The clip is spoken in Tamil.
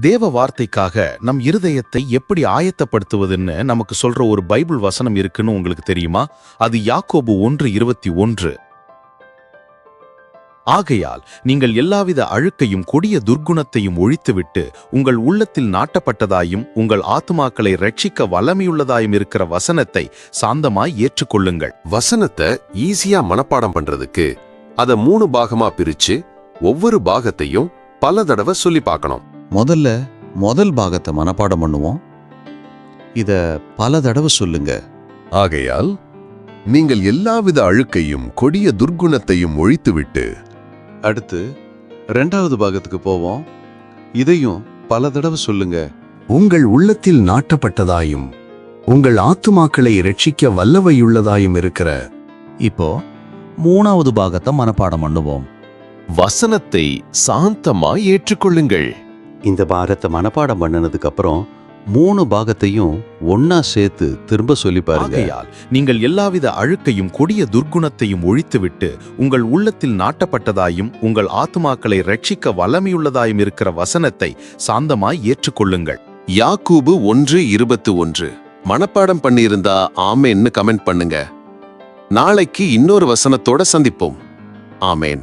தேவ வார்த்தைக்காக நம் இருதயத்தை எப்படி ஆயத்தப்படுத்துவதுன்னு நமக்கு சொல்ற ஒரு பைபிள் வசனம் இருக்குன்னு உங்களுக்கு தெரியுமா? அது யாக்கோபு ஒன்று இருபத்தி ஒன்று. ஆகையால் நீங்கள் எல்லாவித அழுக்கையும் கொடிய துர்க்குணத்தையும் ஒழித்துவிட்டு உங்கள் உள்ளத்தில் நாட்டப்பட்டதாயும் உங்கள் ஆத்துமாக்களை ரட்சிக்க வல்லமையுள்ளதாயும் இருக்கிற வசனத்தை சாந்தமாய் ஏற்றுக்கொள்ளுங்கள். வசனத்தை ஈஸியா மனப்பாடம் பண்றதுக்கு அத மூணு பாகமா பிரிச்சு ஒவ்வொரு பாகத்தையும் பல தடவை சொல்லி பார்க்கணும். முதல்ல முதல் பாகத்தை மனப்பாடம் பண்ணுவோம். இத பல தடவை சொல்லுங்க. ஆகையால் நீங்கள் எல்லாவித அழுக்கையும் கொடிய துர்க்குணத்தையும் ஒழித்துவிட்டு அடுத்து ரெண்டாவது பாகத்துக்கு போவோம். இதையும் பல தடவை சொல்லுங்க. உங்கள் உள்ளத்தில் நாட்டப்பட்டதாயும் உங்கள் ஆத்துமாக்களை ரட்சிக்க வல்லவையுள்ளதாயும் இருக்கிற இப்போ மூணாவது பாகத்தை மனப்பாடம் பண்ணுவோம். வசனத்தை சாந்தமா ஏற்றுக்கொள்ளுங்கள். இந்த பாகத்தை மனப்பாடம் பண்ணினதுக்கு அப்புறம் மூணு பாகத்தையும் ஒன்னா சேர்த்து திரும்ப சொல்லி பாருங்க. நீங்கள் எல்லாவித அழுக்கையும் கொடிய துர்க்குணத்தையும் ஒழித்துவிட்டு உங்கள் உள்ளத்தில் நாட்டப்பட்டதாயும் உங்கள் ஆத்துமாக்களை ரட்சிக்க வல்லமையுள்ளதாயும் இருக்கிற வசனத்தை சாந்தமாய் ஏற்றுக்கொள்ளுங்கள். யாக்கூபு ஒன்று இருபத்து ஒன்று. மனப்பாடம் பண்ணியிருந்தா ஆமேன்னு கமெண்ட் பண்ணுங்க. நாளைக்கு இன்னொரு வசனத்தோட சந்திப்போம். ஆமேன்.